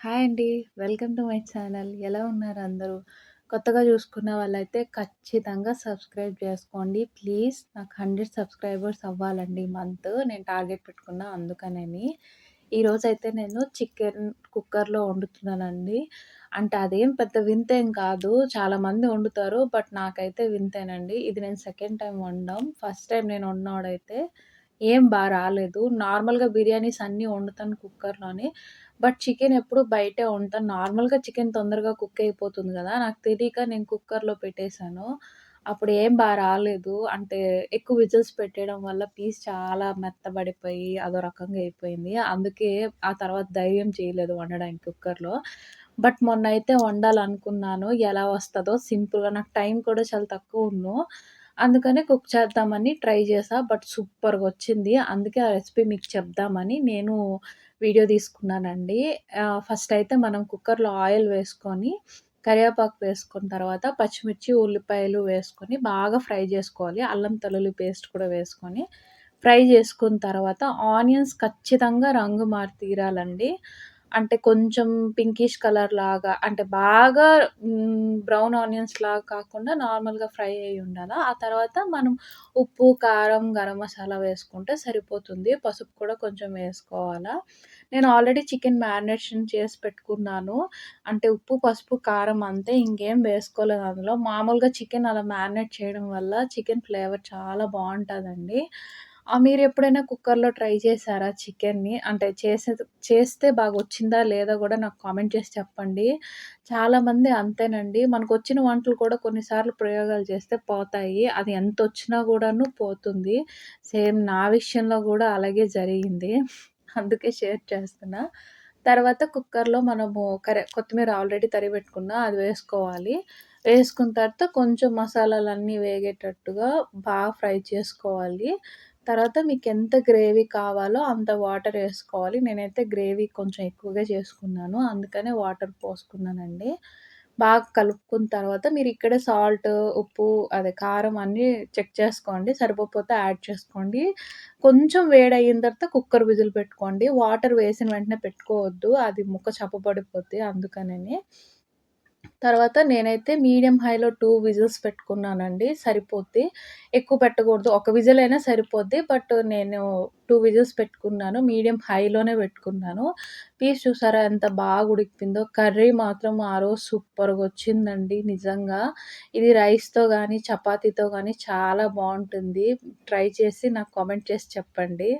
Hi అండి. Welcome to my channel. ఎలా ఉన్నారు అందరూ? కొత్తగా చూసుకున్న వాళ్ళైతే ఖచ్చితంగా సబ్స్క్రైబ్ చేసుకోండి. ప్లీజ్ నాకు 100 సబ్స్క్రైబర్స్ అవ్వాలండి మంత్. నేను టార్గెట్ పెట్టుకున్నా అందుకనని. ఈరోజైతే నేను చికెన్ కుక్కర్‌లో వండుతున్నానండి. అంటే అదేం పెద్ద వింతేం కాదు. చాలామంది వండుతారు. బట్ నాకైతే వింతేనండి. ఇది నేను సెకండ్ టైం వండడం. ఫస్ట్ టైం నేను వండినోడైతే ఏం బాగా రాలేదు. నార్మల్‌గా బిర్యానీస్ అన్నీ వండుతాను కుక్కర్‌లోనే. బట్ చికెన్ ఎప్పుడు బయటే వండుతాను. నార్మల్‌గా చికెన్ తొందరగా కుక్ అయిపోతుంది కదా నాకు తెలియక నేను కుక్కర్‌లో పెట్టేసాను. అప్పుడు ఏం బాగా రాలేదు. అంటే ఎక్కువ విజిల్స్ పెట్టేయడం వల్ల పీస్ చాలా మెత్తబడిపోయి అదో రకంగా అయిపోయింది. అందుకే ఆ తర్వాత ధైర్యం చేయలేదు వండడానికి కుక్కర్‌లో. బట్ మొన్న అయితే వండాలనుకున్నాను. ఎలా వస్తుందో సింపుల్‌గా నాకు టైం కూడా చాలా తక్కువ తక్కువున్ను. అందుకనే కుక్ చేద్దామని ట్రై చేసా బట్ సూపర్గా వచ్చింది అందుకే ఆ రెసిపీ మీకు చెప్దామని నేను వీడియో తీసుకున్నానండి. ఫస్ట్ అయితే మనం కుక్కర్‌లో ఆయిల్ వేసుకొని, కరివేపాకు వేసుకున్న తర్వాత పచ్చిమిర్చి, ఉల్లిపాయలు వేసుకొని బాగా ఫ్రై చేసుకోవాలి. అల్లం తెల్లుల్లి పేస్ట్ కూడా వేసుకొని ఫ్రై చేసుకున్న తర్వాత ఆనియన్స్ ఖచ్చితంగా రంగు మారి తీరాలండి. అంటే కొంచెం పింకిష్ కలర్ లాగా అంటే బాగా బ్రౌన్ ఆనియన్స్ లాగా కాకుండా నార్మల్‌గా ఫ్రై అయ్యి ఉండాలి ఆ తర్వాత మనం ఉప్పు, కారం, గరం మసాలా వేసుకుంటే సరిపోతుంది. పసుపు కూడా కొంచెం వేసుకోవాలా. నేను ఆల్రెడీ చికెన్ మ్యారినేషన్ చేసి పెట్టుకున్నాను. అంటే ఉప్పు, పసుపు, కారం అంతే ఇంకేం వేసుకోలేదు అందులో. మామూలుగా చికెన్ అలా మ్యారినేట్ చేయడం వల్ల చికెన్ ఫ్లేవర్ చాలా బాగుంటుందండి మీరు ఎప్పుడైనా కుక్కర్‌లో ట్రై చేశారా చికెన్‌ని? అంటే చేసేది చేస్తే బాగొచ్చిందా లేదా గూడా నాకు కామెంట్ చేసి చెప్పండి. చాలామంది అంతేనండి. మనకొచ్చిన వంటలు కూడా కొన్నిసార్లు ప్రయోగాలు చేస్తే పోతాయి. అది ఎంతొచ్చినా గూడాను పోతుంది. సేమ్ నా విషయంలో గూడా అలాగే జరిగింది. అందుకే షేర్ చేస్తున్నా. తర్వాత కుక్కర్‌లో మనము కరే కొత్తిమీర ఆల్రెడీ తరిగి పెట్టుకున్నా అది వేసుకోవాలి. వేసుకున్న తర్వాత కొంచెం మసాలాలన్నీ వేగేటట్టుగా బాగా ఫ్రై చేసుకోవాలి. తర్వాత మీకు ఎంత గ్రేవీ కావాలో అంత వాటర్ వేసుకోవాలి నేనైతే గ్రేవీ కొంచెం ఎక్కువగా చేసుకున్నాను. అందుకనే వాటర్ పోసుకున్నానండి. బాగా కలుపుకున్న తర్వాత మీరు ఇక్కడ సాల్ట్, ఉప్పు అదే కారం అన్నీ చెక్ చేసుకోండి. సరిపోతే యాడ్ చేసుకోండి. కొంచెం వేడి అయిన తర్వాత కుక్కర్ విజిల్ పెట్టుకోండి. వాటర్ వేసిన వెంటనే పెట్టుకోవద్దు. అది ముక్క చప్పబడిపోద్ది అందుకనే తర్వాత నేనైతే మీడియం హైలో టూ విజిల్స్ పెట్టుకున్నానండి. సరిపోద్ది. ఎక్కువ పెట్టకూడదు. ఒక విజిల్ అయినా సరిపోద్ది. బట్ నేను టూ విజిల్స్ పెట్టుకున్నాను. మీడియం హైలోనే పెట్టుకున్నాను. పీస్ చూసారా ఎంత బాగా ఉడికిపోయిందో. కర్రీ మాత్రం ఆ రోజు సూపర్గా వచ్చిందండి నిజంగా. ఇది రైస్‌తో కానీ చపాతీతో కానీ చాలా బాగుంటుంది ట్రై చేసి నాకు కామెంట్ చేసి చెప్పండి.